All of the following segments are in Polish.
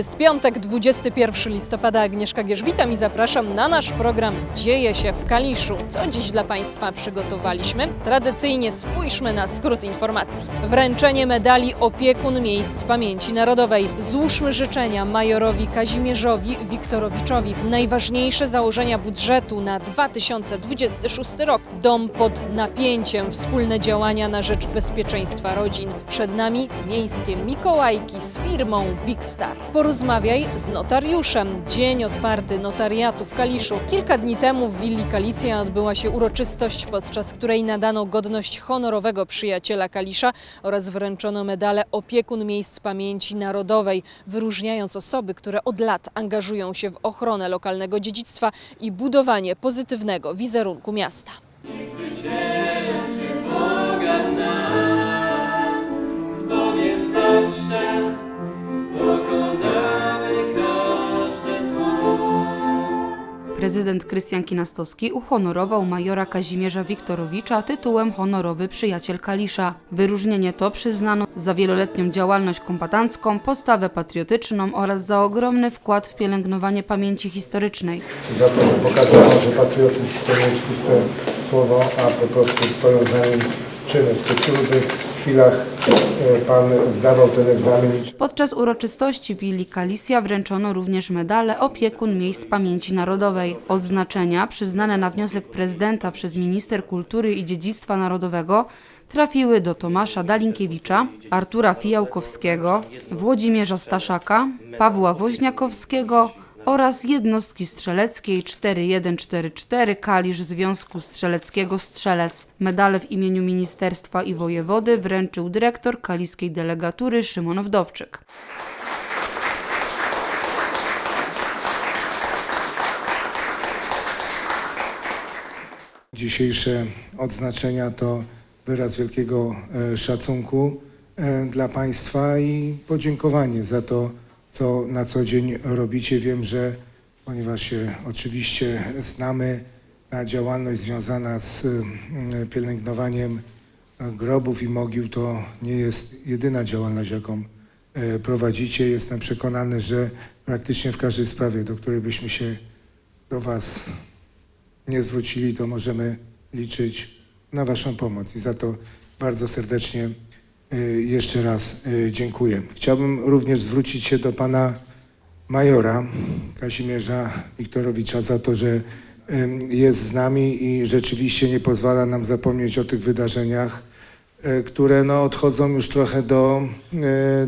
Jest piątek, 21 listopada. Agnieszka Gierz, witam i zapraszam na nasz program Dzieje się w Kaliszu. Co dziś dla Państwa przygotowaliśmy? Tradycyjnie spójrzmy na skrót informacji. Wręczenie medali Opiekun Miejsc Pamięci Narodowej. Złóżmy życzenia majorowi Kazimierzowi Wiktorowiczowi. Najważniejsze założenia budżetu na 2026 rok. Dom pod napięciem. Wspólne działania na rzecz bezpieczeństwa rodzin. Przed nami miejskie Mikołajki z firmą Big Star. Porozmawiaj z notariuszem. Dzień otwarty notariatu w Kaliszu. Kilka dni temu w Willi Kalisja odbyła się uroczystość, podczas której nadano godność honorowego przyjaciela Kalisza oraz wręczono medale Opiekun Miejsc Pamięci Narodowej, wyróżniając osoby, które od lat angażują się w ochronę lokalnego dziedzictwa i budowanie pozytywnego wizerunku miasta. z Bogiem zawsze Prezydent Krystian Kinastowski uhonorował majora Kazimierza Wiktorowicza tytułem honorowy przyjaciel Kalisza. Wyróżnienie to przyznano za wieloletnią działalność kompatancką, postawę patriotyczną oraz za ogromny wkład w pielęgnowanie pamięci historycznej. za to, że pokazano, że patriotyzm to nie jest puste słowo, a po prostu stoją za nim czyny. W tych chwilach e, Pan zdawał ten egzamin Podczas uroczystości Willi Kalisja wręczono również medale Opiekun Miejsc Pamięci Narodowej. Odznaczenia przyznane na wniosek prezydenta przez minister kultury i dziedzictwa narodowego trafiły do Tomasza Dalinkiewicza, Artura Fijałkowskiego, Włodzimierza Staszaka, Pawła Woźniakowskiego oraz jednostki strzeleckiej 4144 Kalisz Związku Strzeleckiego Strzelec. Medale w imieniu ministerstwa i wojewody wręczył dyrektor kaliskiej delegatury Szymon Wdowczyk. Dzisiejsze odznaczenia to wyraz wielkiego e, szacunku e, dla Państwa i podziękowanie za to, co na co dzień robicie. Wiem, że ponieważ się oczywiście znamy, ta działalność związana z mm, pielęgnowaniem grobów i mogił to nie jest jedyna działalność, jaką e, prowadzicie. Jestem przekonany, że praktycznie w każdej sprawie, do której byśmy się do Was nie zwrócili, to możemy liczyć na Waszą pomoc i za to bardzo serdecznie jeszcze raz y, dziękuję. Chciałbym również zwrócić się do Pana Majora Kazimierza Wiktorowicza za to, że jest z nami i rzeczywiście nie pozwala nam zapomnieć o tych wydarzeniach, y, które no, odchodzą już trochę do,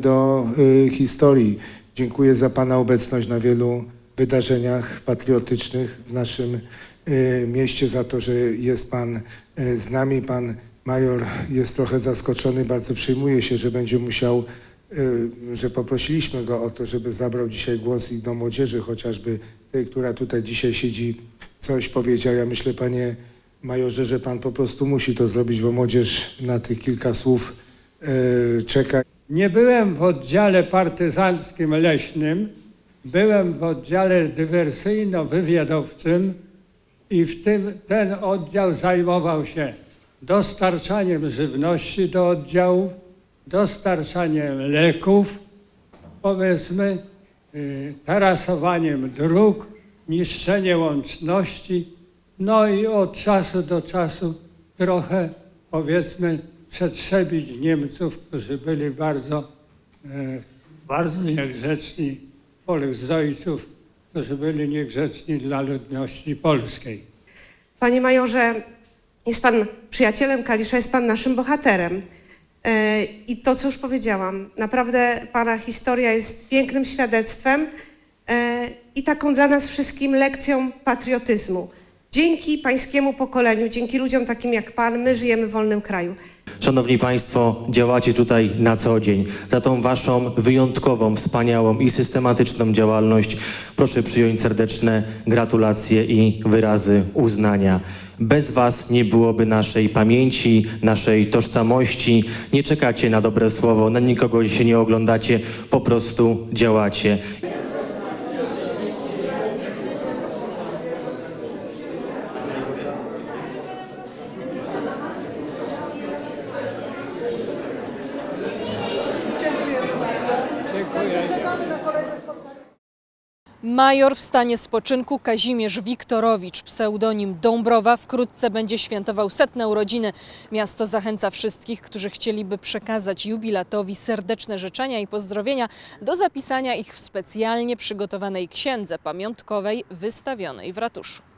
do historii. Dziękuję za Pana obecność na wielu wydarzeniach patriotycznych w naszym mieście, za to, że jest Pan z nami. Pan major jest trochę zaskoczony, bardzo przejmuje się, że będzie musiał, y, że poprosiliśmy go o to, żeby zabrał dzisiaj głos i do młodzieży, chociażby tej, która tutaj dzisiaj siedzi, coś powiedział. Ja myślę, Panie majorze, że Pan po prostu musi to zrobić, bo młodzież na tych kilka słów y, czeka. Nie byłem w oddziale partyzanckim leśnym, byłem w oddziale dywersyjno-wywiadowczym i w tym ten oddział zajmował się dostarczaniem żywności do oddziałów, dostarczaniem leków, powiedzmy, y, tarasowaniem dróg, niszczenie łączności, no i od czasu do czasu trochę, powiedzmy, przetrzebić Niemców, którzy byli bardzo, e, bardzo niegrzeczni, Volksdeutschów, którzy byli niegrzeczni dla ludności polskiej. Panie majorze, jest pan przyjacielem Kalisza, jest pan naszym bohaterem. E, I to, co już powiedziałam, naprawdę pana historia jest pięknym świadectwem e, i taką dla nas wszystkim lekcją patriotyzmu. Dzięki pańskiemu pokoleniu, dzięki ludziom takim jak pan, my żyjemy w wolnym kraju. Szanowni Państwo, działacie tutaj na co dzień. Za tą Waszą wyjątkową, wspaniałą i systematyczną działalność proszę przyjąć serdeczne gratulacje i wyrazy uznania. Bez Was nie byłoby naszej pamięci, naszej tożsamości. Nie czekacie na dobre słowo, na nikogo się nie oglądacie, po prostu działacie. Major w stanie spoczynku Kazimierz Wiktorowicz, pseudonim Dąbrowa, wkrótce będzie świętował setne urodziny. Miasto zachęca wszystkich, którzy chcieliby przekazać jubilatowi serdeczne życzenia i pozdrowienia do zapisania ich w specjalnie przygotowanej księdze pamiątkowej wystawionej w ratuszu.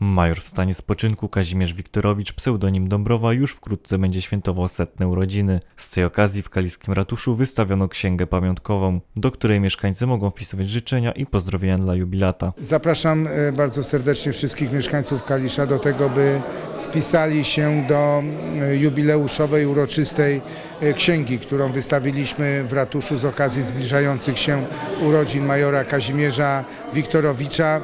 Major w stanie spoczynku Kazimierz Wiktorowicz, pseudonim Dąbrowa, już wkrótce będzie świętował setne urodziny. Z tej okazji w Kaliskim Ratuszu wystawiono księgę pamiątkową, do której mieszkańcy mogą wpisywać życzenia i pozdrowienia dla jubilata. Zapraszam e, bardzo serdecznie wszystkich mieszkańców Kalisza do tego, by wpisali się do e, jubileuszowej, uroczystej księgi, którą wystawiliśmy w ratuszu z okazji zbliżających się urodzin majora Kazimierza Wiktorowicza.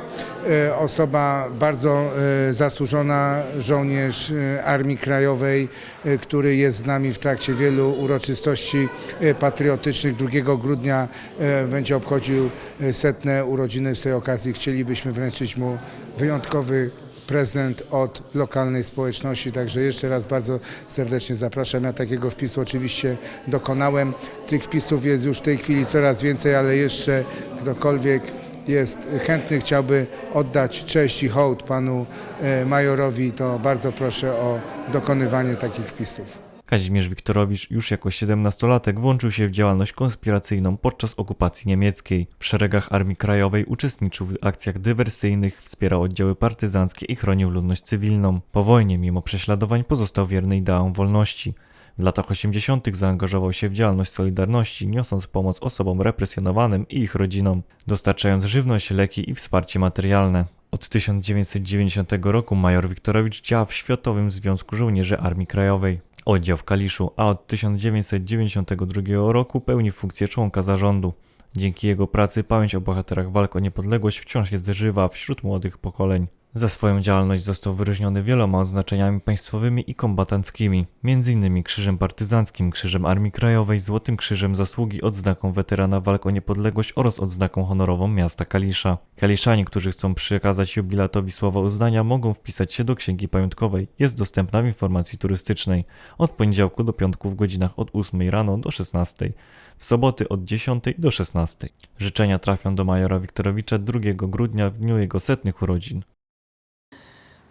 E, Osoba bardzo e, zasłużona, żołnierz e, Armii Krajowej, e, który jest z nami w trakcie wielu uroczystości e, patriotycznych. 2 grudnia e, będzie obchodził e, setne urodziny. Z tej okazji chcielibyśmy wręczyć mu wyjątkowy prezent od lokalnej społeczności. Także jeszcze raz bardzo serdecznie zapraszam. Ja takiego wpisu oczywiście dokonałem. Tych wpisów jest już w tej chwili coraz więcej, ale jeszcze ktokolwiek jest chętny, chciałby oddać cześć i hołd panu e, majorowi, to bardzo proszę o dokonywanie takich wpisów. Kazimierz Wiktorowicz już jako 17-latek włączył się w działalność konspiracyjną podczas okupacji niemieckiej. W szeregach Armii Krajowej uczestniczył w akcjach dywersyjnych, wspierał oddziały partyzanckie i chronił ludność cywilną. Po wojnie, mimo prześladowań, pozostał wierny ideałom wolności. W latach 80. zaangażował się w działalność Solidarności, niosąc pomoc osobom represjonowanym i ich rodzinom, dostarczając żywność, leki i wsparcie materialne. Od 1990 roku major Wiktorowicz działa w Światowym Związku Żołnierzy Armii Krajowej. Oddział w Kaliszu, a od 1992 roku pełni funkcję członka zarządu. Dzięki jego pracy pamięć o bohaterach walk o niepodległość wciąż jest żywa wśród młodych pokoleń. Za swoją działalność został wyróżniony wieloma odznaczeniami państwowymi i kombatanckimi, m.in. Krzyżem Partyzanckim, Krzyżem Armii Krajowej, Złotym Krzyżem Zasługi, odznaką weterana walk o niepodległość oraz odznaką honorową miasta Kalisza. Kaliszanie, którzy chcą przekazać jubilatowi słowa uznania, mogą wpisać się do księgi pamiątkowej. Jest dostępna w informacji turystycznej od poniedziałku do piątku w godzinach od 8 rano do 16 w soboty od 10 do 16. Życzenia trafią do majora Wiktorowicza 2 grudnia w dniu jego setnych urodzin.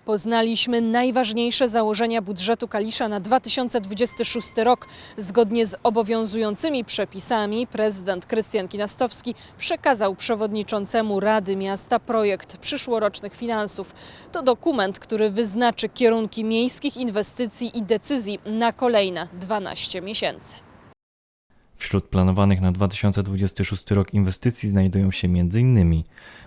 Poznaliśmy najważniejsze założenia budżetu Kalisza na 2026 rok. Zgodnie z obowiązującymi przepisami prezydent Krystian Kinastowski przekazał przewodniczącemu Rady Miasta projekt przyszłorocznych finansów. To dokument, który wyznaczy kierunki miejskich inwestycji i decyzji na kolejne 12 miesięcy. Wśród planowanych na 2026 rok inwestycji znajdują się m.in.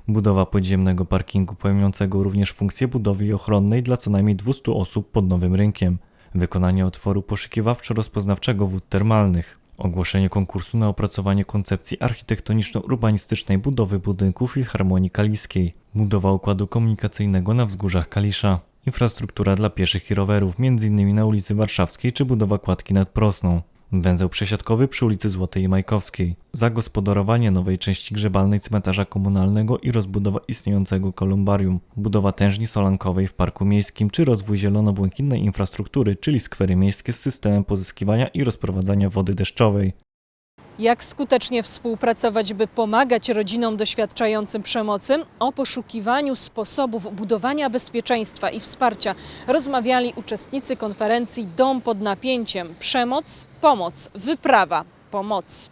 budowa podziemnego parkingu pełniącego również funkcję budowli ochronnej dla co najmniej 200 osób pod Nowym Rynkiem, wykonanie otworu poszukiwawczo-rozpoznawczego wód termalnych, ogłoszenie konkursu na opracowanie koncepcji architektoniczno-urbanistycznej budowy budynku Filharmonii Kaliskiej, budowa układu komunikacyjnego na wzgórzach Kalisza, infrastruktura dla pieszych i rowerów, m.in. na ulicy Warszawskiej czy budowa kładki nad Prosną. Węzeł przesiadkowy przy ulicy Złotej i Majkowskiej, zagospodarowanie nowej części grzebalnej cmentarza komunalnego i rozbudowa istniejącego kolumbarium, budowa tężni solankowej w parku miejskim czy rozwój zielono-błękitnej infrastruktury, czyli skwery miejskie z systemem pozyskiwania i rozprowadzania wody deszczowej. Jak skutecznie współpracować, by pomagać rodzinom doświadczającym przemocy? O poszukiwaniu sposobów budowania bezpieczeństwa i wsparcia rozmawiali uczestnicy konferencji Dom pod napięciem. Przemoc, pomoc, wyprawa, pomoc.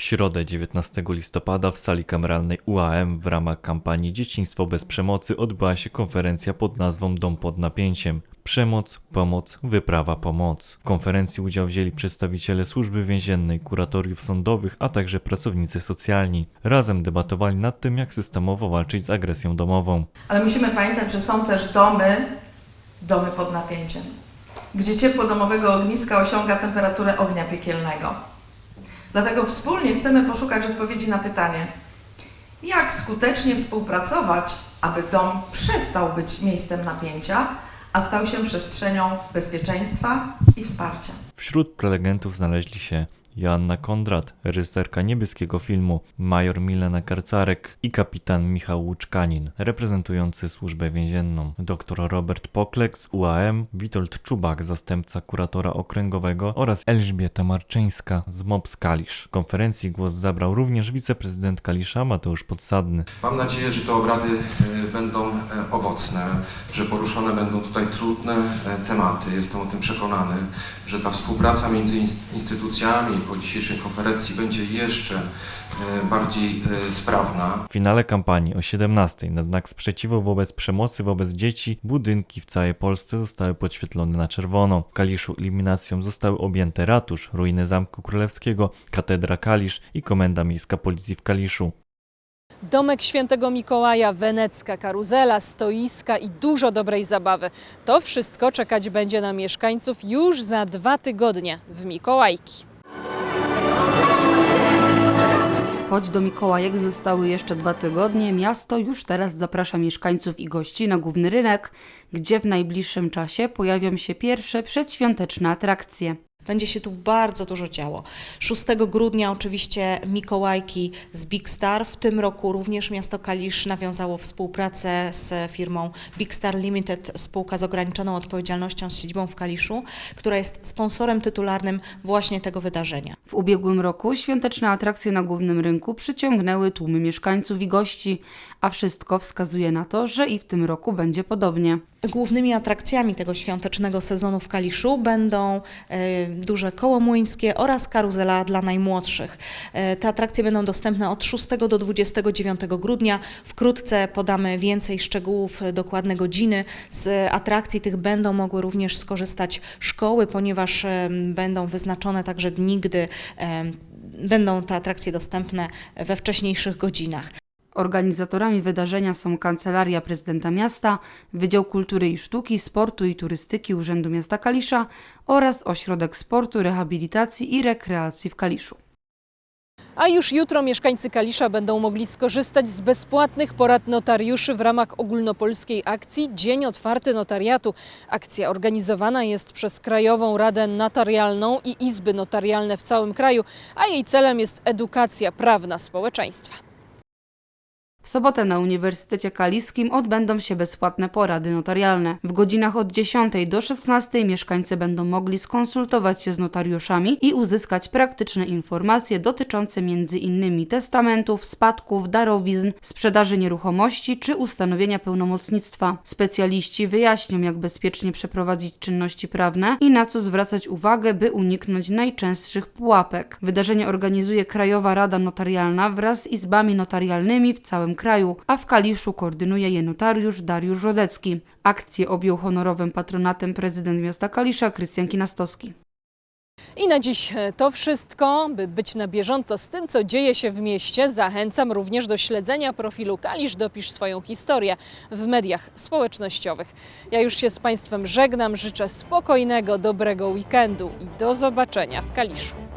W środę 19 listopada w sali kameralnej UAM w ramach kampanii Dzieciństwo bez przemocy odbyła się konferencja pod nazwą Dom pod napięciem. Przemoc, pomoc, wyprawa, pomoc. W konferencji udział wzięli przedstawiciele służby więziennej, kuratoriów sądowych, a także pracownicy socjalni. Razem debatowali nad tym, jak systemowo walczyć z agresją domową. Ale musimy pamiętać, że są też domy, domy pod napięciem, gdzie ciepło domowego ogniska osiąga temperaturę ognia piekielnego. Dlatego wspólnie chcemy poszukać odpowiedzi na pytanie, jak skutecznie współpracować, aby dom przestał być miejscem napięcia, a stał się przestrzenią bezpieczeństwa i wsparcia. Wśród prelegentów znaleźli się Joanna Kondrat, reżyserka niebieskiego filmu, major Milena Karcarek i kapitan Michał Łuczkanin, reprezentujący służbę więzienną, dr Robert Poklek z UAM, Witold Czubak, zastępca kuratora okręgowego oraz Elżbieta Marczyńska z MOPS Kalisz. W konferencji głos zabrał również wiceprezydent Kalisza Mateusz Podsadny. Mam nadzieję, że te obrady e, będą e, owocne, że poruszone będą tutaj trudne e, tematy. Jestem o tym przekonany, że ta współpraca między inst- instytucjami po dzisiejszej konferencji będzie jeszcze e, bardziej e, sprawna. W finale kampanii o 17 na znak sprzeciwu wobec przemocy wobec dzieci budynki w całej Polsce zostały podświetlone na czerwono. W Kaliszu eliminacją zostały objęte ratusz, ruiny Zamku Królewskiego, katedra Kalisz i Komenda Miejska Policji w Kaliszu. Domek Świętego Mikołaja, wenecka karuzela, stoiska i dużo dobrej zabawy. To wszystko czekać będzie na mieszkańców już za dwa tygodnie w Mikołajki. Choć do Mikołajek zostały jeszcze dwa tygodnie, miasto już teraz zaprasza mieszkańców i gości na główny rynek, gdzie w najbliższym czasie pojawią się pierwsze przedświąteczne atrakcje. Będzie się tu bardzo dużo działo. 6 grudnia oczywiście Mikołajki z Big Star. W tym roku również miasto Kalisz nawiązało współpracę z firmą Big Star Limited, spółka z ograniczoną odpowiedzialnością z siedzibą w Kaliszu, która jest sponsorem tytularnym właśnie tego wydarzenia. W ubiegłym roku świąteczne atrakcje na głównym rynku przyciągnęły tłumy mieszkańców i gości, a wszystko wskazuje na to, że i w tym roku będzie podobnie. Głównymi atrakcjami tego świątecznego sezonu w Kaliszu będą e, duże koło młyńskie oraz karuzela dla najmłodszych. E, te atrakcje będą dostępne od 6 do 29 grudnia. Wkrótce podamy więcej szczegółów, dokładne godziny. Z atrakcji tych będą mogły również skorzystać szkoły, ponieważ będą wyznaczone także dni, gdy będą te atrakcje dostępne we wcześniejszych godzinach. Organizatorami wydarzenia są Kancelaria Prezydenta Miasta, Wydział Kultury i Sztuki, Sportu i Turystyki Urzędu Miasta Kalisza oraz Ośrodek Sportu, Rehabilitacji i Rekreacji w Kaliszu. A już jutro mieszkańcy Kalisza będą mogli skorzystać z bezpłatnych porad notariuszy w ramach ogólnopolskiej akcji Dzień Otwarty Notariatu. Akcja organizowana jest przez Krajową Radę Notarialną i Izby Notarialne w całym kraju, a jej celem jest edukacja prawna społeczeństwa. W sobotę na Uniwersytecie Kaliskim odbędą się bezpłatne porady notarialne. W godzinach od 10 do 16 mieszkańcy będą mogli skonsultować się z notariuszami i uzyskać praktyczne informacje dotyczące m.in. testamentów, spadków, darowizn, sprzedaży nieruchomości czy ustanowienia pełnomocnictwa. Specjaliści wyjaśnią, jak bezpiecznie przeprowadzić czynności prawne i na co zwracać uwagę, by uniknąć najczęstszych pułapek. Wydarzenie organizuje Krajowa Rada Notarialna wraz z izbami notarialnymi w całym kraju, a w Kaliszu koordynuje je notariusz Dariusz Rodecki. Akcję objął honorowym patronatem prezydent miasta Kalisza Krystian Kinastowski. I na dziś e, to wszystko. By być na bieżąco z tym, co dzieje się w mieście, zachęcam również do śledzenia profilu Kalisz Dopisz swoją historię w mediach społecznościowych. Ja już się z Państwem żegnam, życzę spokojnego, dobrego weekendu i do zobaczenia w Kaliszu.